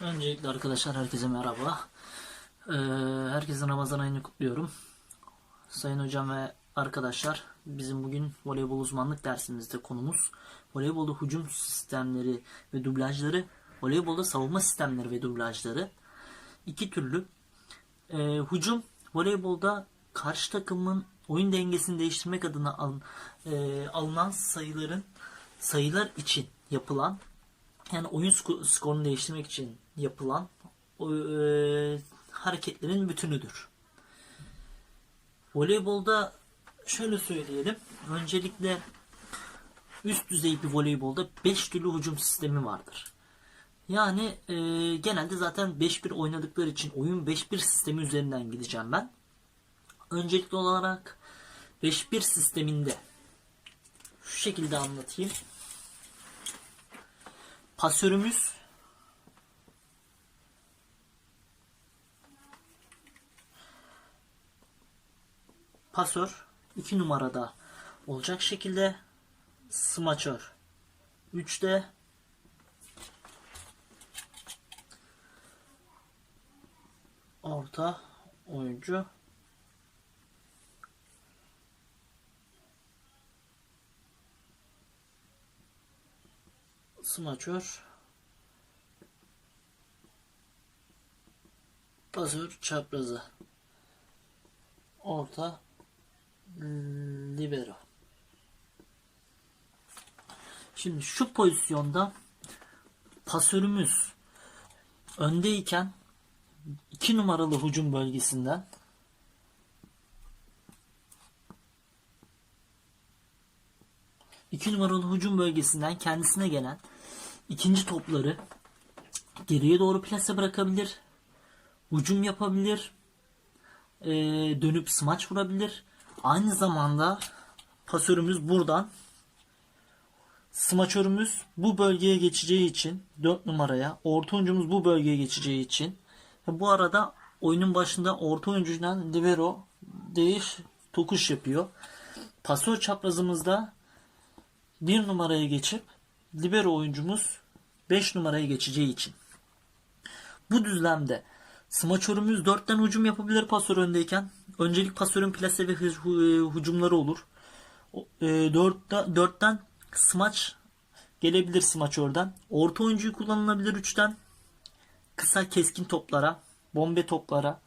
Öncelikle arkadaşlar herkese merhaba. Ee, herkesin Ramazan ayını kutluyorum. Sayın hocam ve arkadaşlar bizim bugün voleybol uzmanlık dersimizde konumuz voleybolda hücum sistemleri ve dublajları, voleybolda savunma sistemleri ve dublajları. İki türlü. Ee, hücum voleybolda karşı takımın oyun dengesini değiştirmek adına alın, e, alınan sayıların sayılar için yapılan yani oyun sko- skorunu değiştirmek için yapılan e, hareketlerin bütünüdür. Voleybolda şöyle söyleyelim. Öncelikle üst düzey bir voleybolda 5 türlü hücum sistemi vardır. Yani e, genelde zaten 5-1 oynadıkları için oyun 5-1 sistemi üzerinden gideceğim ben. Öncelikli olarak 5-1 sisteminde şu şekilde anlatayım. Pasörümüz pasör 2 numarada olacak şekilde. Smaçör 3'te orta oyuncu. Smaçör. Pasör çaprazı. Orta libero şimdi şu pozisyonda pasörümüz öndeyken 2 numaralı hücum bölgesinden iki numaralı hücum bölgesinden kendisine gelen ikinci topları geriye doğru plase bırakabilir. Hücum yapabilir. ee, dönüp smaç vurabilir. Aynı zamanda pasörümüz buradan smaçörümüz bu bölgeye geçeceği için 4 numaraya, orta oyuncumuz bu bölgeye geçeceği için bu arada oyunun başında orta oyuncudan libero değiş tokuş yapıyor. Pasör çaprazımızda 1 numaraya geçip libero oyuncumuz 5 numaraya geçeceği için. Bu düzlemde smaçörümüz 4'ten hücum yapabilir pasör öndeyken. Öncelik pasörün plase ve hü- hücumları olur. 4'ten 4'ten smaç gelebilir smaçörden. Orta oyuncuyu kullanılabilir 3'ten. Kısa keskin toplara, bombe toplara.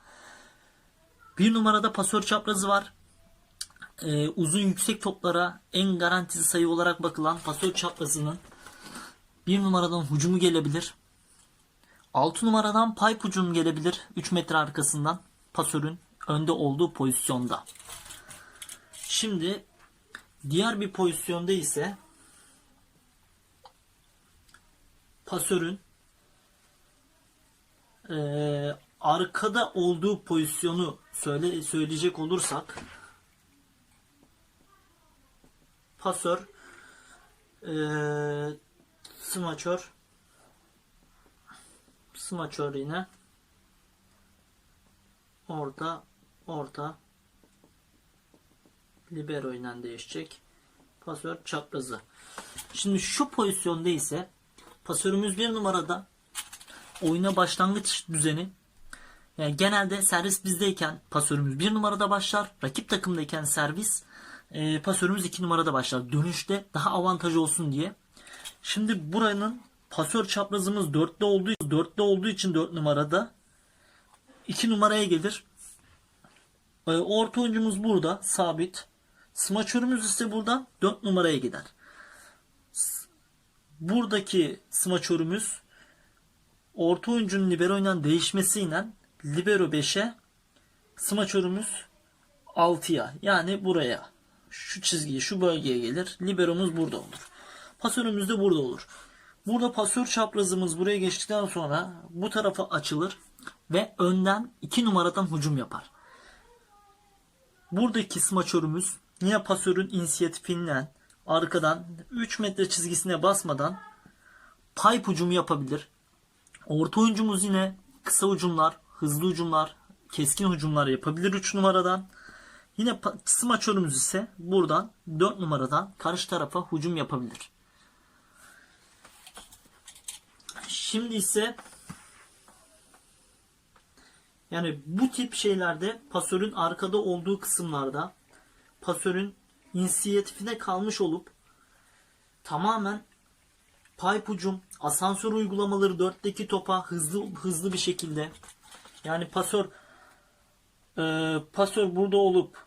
Bir numarada pasör çaprazı var. Ee, uzun yüksek toplara en garantisi sayı olarak bakılan pasör çaprazının bir numaradan hücumu gelebilir. 6 numaradan pipe hücum gelebilir 3 metre arkasından pasörün önde olduğu pozisyonda. Şimdi diğer bir pozisyonda ise pasörün eee, arkada olduğu pozisyonu söyle söyleyecek olursak pasör eee smaçör smaçör yine orta orta libero ile değişecek pasör çaprazı şimdi şu pozisyonda ise pasörümüz bir numarada oyuna başlangıç düzeni yani genelde servis bizdeyken pasörümüz bir numarada başlar. Rakip takımdayken servis e, pasörümüz iki numarada başlar. Dönüşte daha avantaj olsun diye. Şimdi buranın pasör çaprazımız 4'te olduğu 4'te olduğu için 4 numarada 2 numaraya gelir. E, orta oyuncumuz burada sabit. Smaçörümüz ise buradan 4 numaraya gider. Buradaki smaçörümüz orta oyuncunun libero ile değişmesiyle libero 5'e smaçörümüz 6'ya yani buraya şu çizgiye şu bölgeye gelir. Liberomuz burada olur. Pasörümüz de burada olur. Burada pasör çaprazımız buraya geçtikten sonra bu tarafa açılır ve önden 2 numaradan hücum yapar. Buradaki smaçörümüz yine pasörün inisiyatifinden arkadan 3 metre çizgisine basmadan pipe hücumu yapabilir. Orta oyuncumuz yine kısa hücumlar, hızlı hücumlar, keskin hücumlar yapabilir 3 numaradan. Yine smaçörümüz ise buradan 4 numaradan karşı tarafa hücum yapabilir. Şimdi ise Yani bu tip şeylerde pasörün arkada olduğu kısımlarda pasörün inisiyatifine kalmış olup tamamen pipe ucum, asansör uygulamaları dörtteki topa hızlı hızlı bir şekilde yani pasör e, pasör burada olup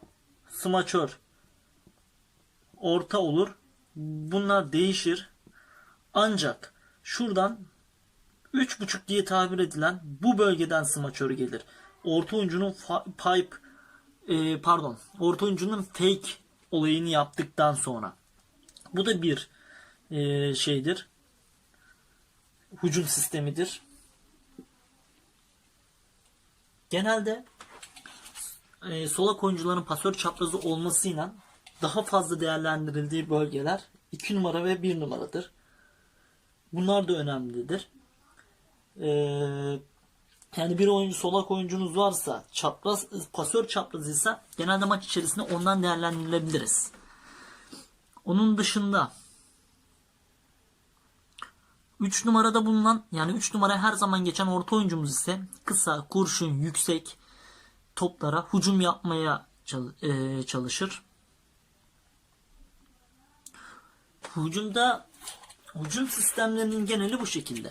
smaçör orta olur. Bunlar değişir. Ancak şuradan 3.5 diye tabir edilen bu bölgeden smaçör gelir. Orta oyuncunun pipe e, pardon orta oyuncunun fake olayını yaptıktan sonra. Bu da bir e, şeydir. Hücum sistemidir. Genelde e, solak oyuncuların pasör çaprazı olmasıyla daha fazla değerlendirildiği bölgeler 2 numara ve 1 numaradır. Bunlar da önemlidir. Ee, yani bir oyuncu solak oyuncunuz varsa çapraz pasör çaprazıysa genelde maç içerisinde ondan değerlendirilebiliriz. Onun dışında 3 numarada bulunan yani 3 numara her zaman geçen orta oyuncumuz ise kısa, kurşun, yüksek toplara hücum yapmaya e, çalışır. Hücumda hücum sistemlerinin geneli bu şekilde.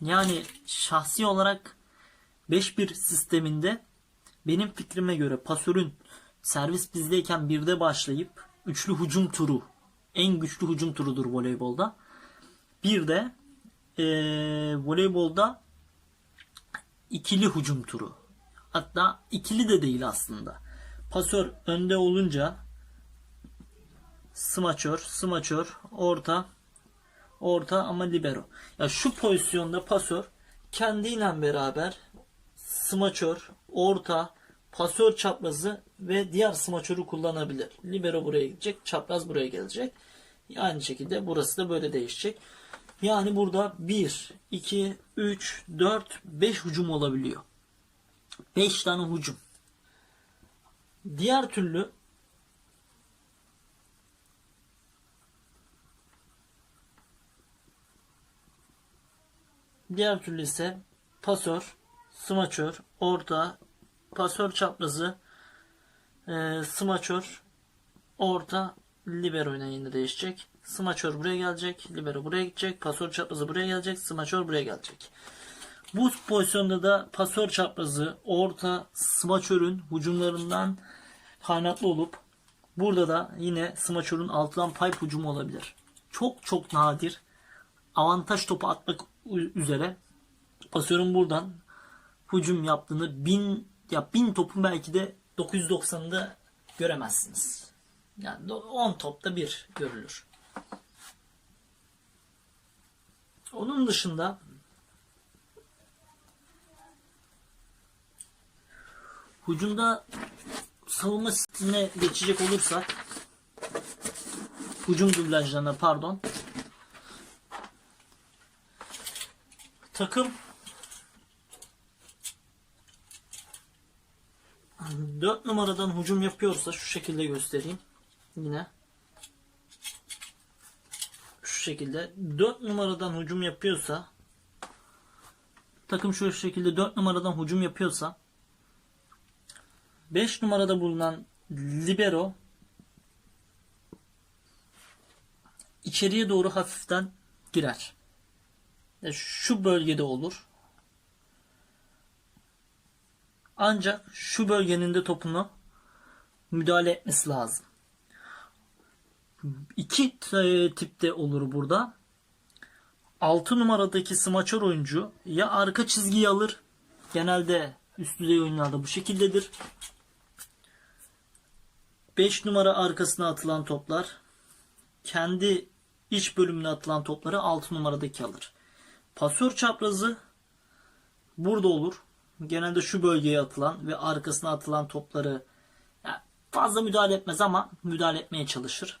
Yani şahsi olarak 5-1 sisteminde benim fikrime göre pasörün servis bizdeyken birde başlayıp üçlü hücum turu en güçlü hücum turudur voleybolda. Bir de eee, voleybolda ikili hücum turu. Hatta ikili de değil aslında. Pasör önde olunca smaçör, smaçör, orta, orta ama libero. Ya şu pozisyonda pasör kendiyle beraber smaçör, orta, pasör çaprazı ve diğer smaçörü kullanabilir. Libero buraya gidecek, çapraz buraya gelecek. Aynı şekilde burası da böyle değişecek. Yani burada 1, 2, 3, 4, 5 hücum olabiliyor. 5 tane hücum. Diğer türlü Diğer türlü ise pasör, smaçör, orta, pasör çaprazı, e, smaçör, orta, libero ile yine değişecek. Smaçör buraya gelecek, libero buraya gidecek, pasör çaprazı buraya gelecek, smaçör buraya gelecek. Bu pozisyonda da pasör çaprazı, orta, smaçörün hücumlarından kaynaklı olup burada da yine smaçörün altından pipe hücumu olabilir. Çok çok nadir avantaj topu atmak üzere pasörün buradan hücum yaptığını bin ya bin topun belki de 990'ında göremezsiniz. Yani 10 topta bir görülür. Onun dışında hücumda savunma stiline geçecek olursak hücum dublajlarına pardon takım 4 numaradan hücum yapıyorsa şu şekilde göstereyim. Yine şu şekilde 4 numaradan hücum yapıyorsa takım şu şekilde 4 numaradan hücum yapıyorsa 5 numarada bulunan libero içeriye doğru hafiften girer. Şu bölgede olur. Ancak şu bölgenin de topunu müdahale etmesi lazım. İki t- tipte olur burada. 6 numaradaki smaçör oyuncu ya arka çizgiyi alır. Genelde üst düzey oyunlarda bu şekildedir. 5 numara arkasına atılan toplar kendi iç bölümüne atılan topları 6 numaradaki alır. Pasör çaprazı burada olur. Genelde şu bölgeye atılan ve arkasına atılan topları fazla müdahale etmez ama müdahale etmeye çalışır.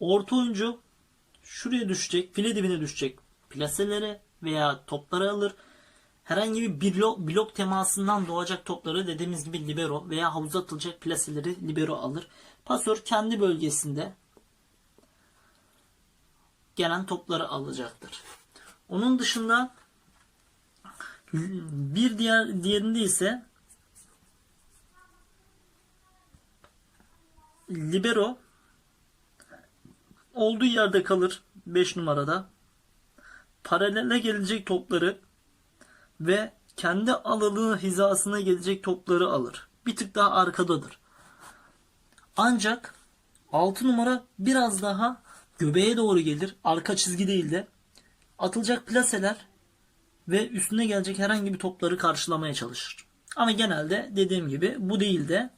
Orta oyuncu şuraya düşecek, file dibine düşecek plaseleri veya topları alır. Herhangi bir blok, blok temasından doğacak topları dediğimiz gibi libero veya havuza atılacak plaseleri libero alır. Pasör kendi bölgesinde gelen topları alacaktır. Onun dışında Bir diğer diğerinde ise libero olduğu yerde kalır 5 numarada. Paralele gelecek topları ve kendi alanı hizasına gelecek topları alır. Bir tık daha arkadadır. Ancak 6 numara biraz daha göbeğe doğru gelir. Arka çizgi değil de atılacak plaseler ve üstüne gelecek herhangi bir topları karşılamaya çalışır. Ama genelde dediğim gibi bu değil de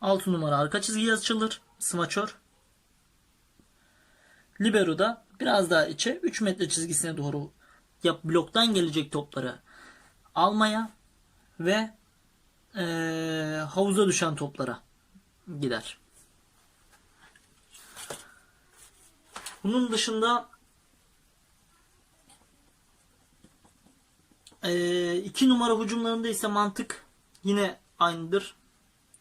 6 numara arka çizgiye açılır. Smaçör. Libero'da biraz daha içe 3 metre çizgisine doğru yap bloktan gelecek topları almaya ve eee, havuza düşen toplara gider. Bunun dışında eee, iki numara hücumlarında ise mantık yine aynıdır.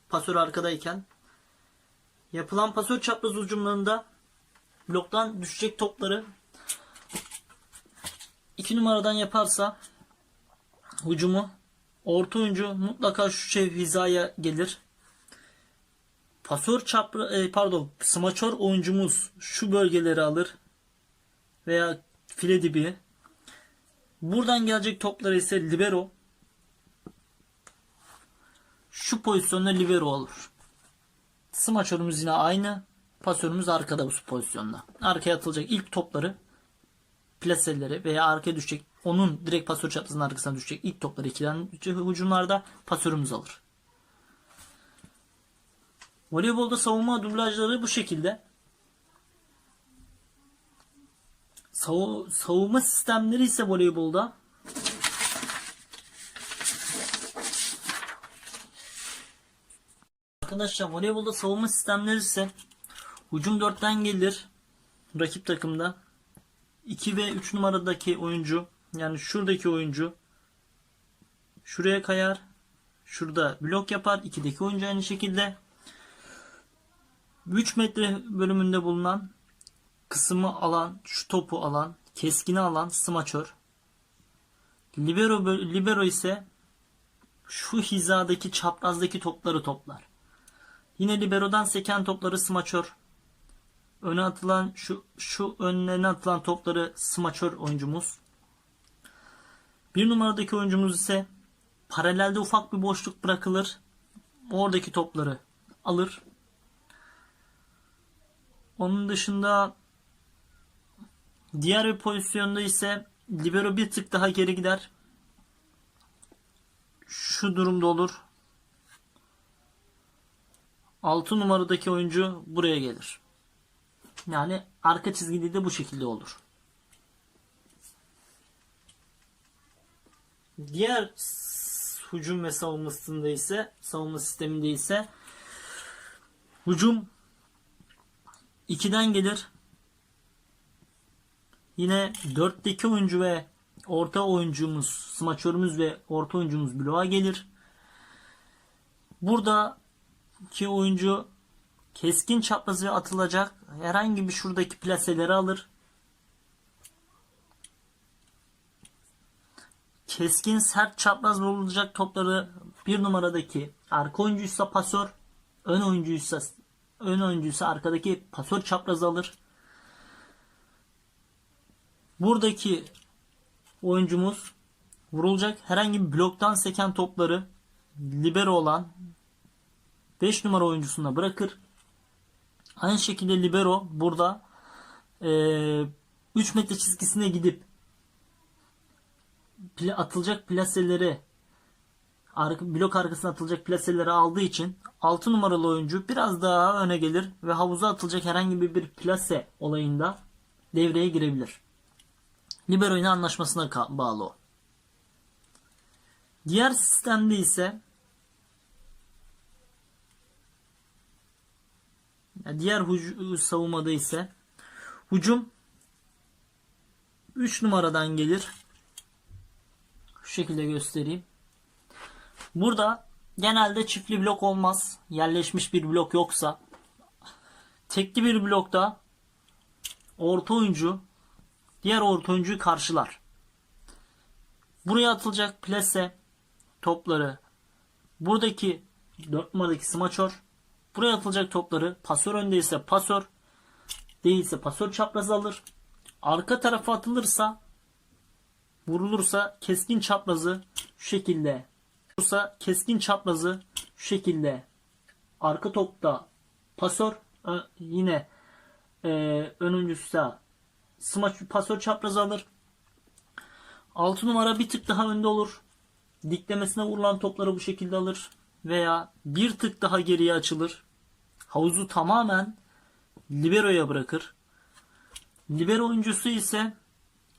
Pasör arkadayken. Yapılan pasör çapraz hücumlarında bloktan düşecek topları 2 numaradan yaparsa hücumu orta oyuncu mutlaka şu şey hizaya gelir. Pasör çapra e, pardon smaçör oyuncumuz şu bölgeleri alır veya file dibi. Buradan gelecek topları ise libero. Şu pozisyonda libero olur. Smaçörümüz yine aynı. Pasörümüz arkada bu pozisyonda. Arkaya atılacak ilk topları plaseleri veya arkaya düşecek onun direkt pasör çaprazının arkasına düşecek ilk topları ikiden hücumlarda pasörümüz alır. Voleybolda savunma dublajları bu şekilde. Savu- savunma sistemleri ise voleybolda Arkadaşlar voleybolda savunma sistemleri ise hücum 4'ten gelir rakip takımda 2 ve 3 numaradaki oyuncu yani şuradaki oyuncu şuraya kayar. Şurada blok yapar. 2'deki oyuncu aynı şekilde 3 metre bölümünde bulunan kısmı alan, şu topu alan, keskini alan smaçör. Libero, libero ise şu hizadaki çaprazdaki topları toplar. Yine liberodan seken topları smaçör. Öne atılan şu şu önlerine atılan topları smaçör oyuncumuz. Bir numaradaki oyuncumuz ise paralelde ufak bir boşluk bırakılır. Oradaki topları alır. Onun dışında diğer bir pozisyonda ise libero bir tık daha geri gider. Şu durumda olur. 6 numaradaki oyuncu buraya gelir. Yani arka çizgide de bu şekilde olur. Diğer hücum ve savunmasında ise savunma sisteminde ise hücum 2'den gelir. Yine 4'teki oyuncu ve orta oyuncumuz, smaçörümüz ve orta oyuncumuz bloğa gelir. Buradaki oyuncu keskin çaprazı atılacak herhangi bir şuradaki plaseleri alır. Keskin sert çapraz vurulacak topları bir numaradaki arka oyuncuysa pasör, ön oyuncuysa ön oyuncuysa arkadaki pasör çapraz alır. Buradaki oyuncumuz vurulacak herhangi bir bloktan seken topları libero olan 5 numara oyuncusuna bırakır. Aynı şekilde libero burada 3 metre çizgisine gidip atılacak plaseleri blok arkasına atılacak plaseleri aldığı için 6 numaralı oyuncu biraz daha öne gelir ve havuza atılacak herhangi bir plase olayında devreye girebilir. Libero ile anlaşmasına bağlı o. Diğer sistemde ise Diğer hüc- savunmada ise hücum 3 numaradan gelir. Şu şekilde göstereyim. Burada genelde çiftli blok olmaz. Yerleşmiş bir blok yoksa tekli bir blokta orta oyuncu diğer orta oyuncuyu karşılar. Buraya atılacak plase topları buradaki 4 numaradaki smaçör buraya atılacak topları pasör öndeyse pasör değilse pasör çapraz alır. Arka tarafa atılırsa vurulursa keskin çaprazı şu şekilde vurulursa keskin çaprazı şu şekilde arka topta pasör ö- yine e, önüncüsü smaç pasör çaprazı alır. 6 numara bir tık daha önde olur. Diklemesine vurulan topları bu şekilde alır. Veya bir tık daha geriye açılır. Havuzu tamamen libero'ya bırakır. Libero oyuncusu ise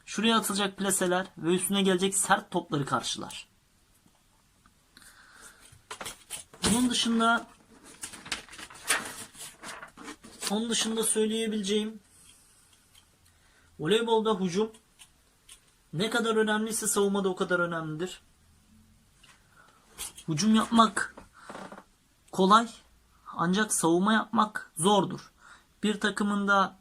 şuraya atılacak plaseler ve üstüne gelecek sert topları karşılar. Bunun dışında onun dışında söyleyebileceğim voleybolda hücum ne kadar önemliyse savunma da o kadar önemlidir. Hücum yapmak kolay ancak savunma yapmak zordur. Bir takımında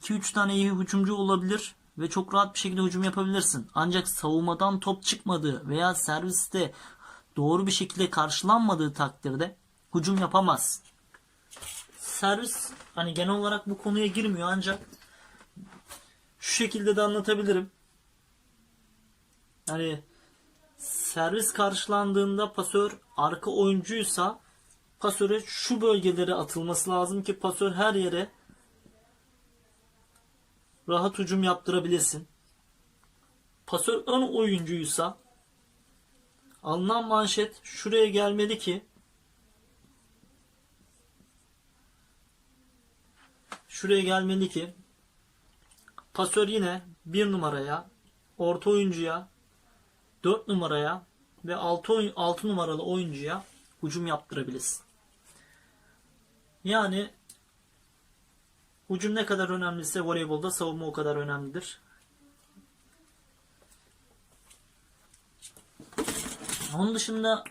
2-3 tane iyi hücumcu olabilir ve çok rahat bir şekilde hücum yapabilirsin. Ancak savunmadan top çıkmadığı veya serviste doğru bir şekilde karşılanmadığı takdirde hücum yapamaz. Servis hani genel olarak bu konuya girmiyor ancak şu şekilde de anlatabilirim. Hani servis karşılandığında pasör arka oyuncuysa pasöre şu bölgelere atılması lazım ki pasör her yere rahat hücum yaptırabilirsin. Pasör ön oyuncuysa alınan manşet şuraya gelmeli ki şuraya gelmeli ki pasör yine bir numaraya orta oyuncuya 4 numaraya ve 6, oyun, 6 numaralı oyuncuya hücum yaptırabilirsin. Yani hücum ne kadar önemliyse voleybolda savunma o kadar önemlidir. Onun dışında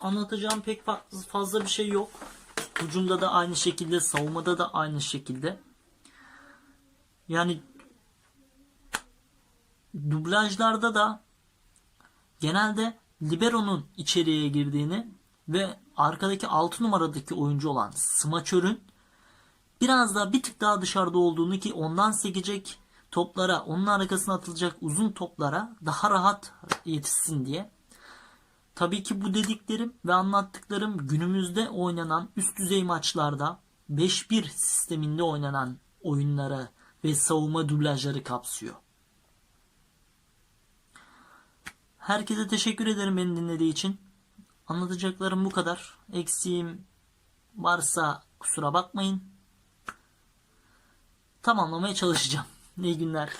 anlatacağım pek fa- fazla bir şey yok. Hücumda da aynı şekilde, savunmada da aynı şekilde. Yani dublajlarda da genelde libero'nun içeriye girdiğini ve arkadaki 6 numaradaki oyuncu olan smaçörün biraz daha bir tık daha dışarıda olduğunu ki ondan sekecek toplara, onun arkasına atılacak uzun toplara daha rahat yetişsin diye. Tabii ki bu dediklerim ve anlattıklarım günümüzde oynanan üst düzey maçlarda 5-1 sisteminde oynanan oyunları ve savunma dublajları kapsıyor. Herkese teşekkür ederim beni dinlediği için. Anlatacaklarım bu kadar. Eksiğim varsa kusura bakmayın. Tamamlamaya çalışacağım. İyi günler.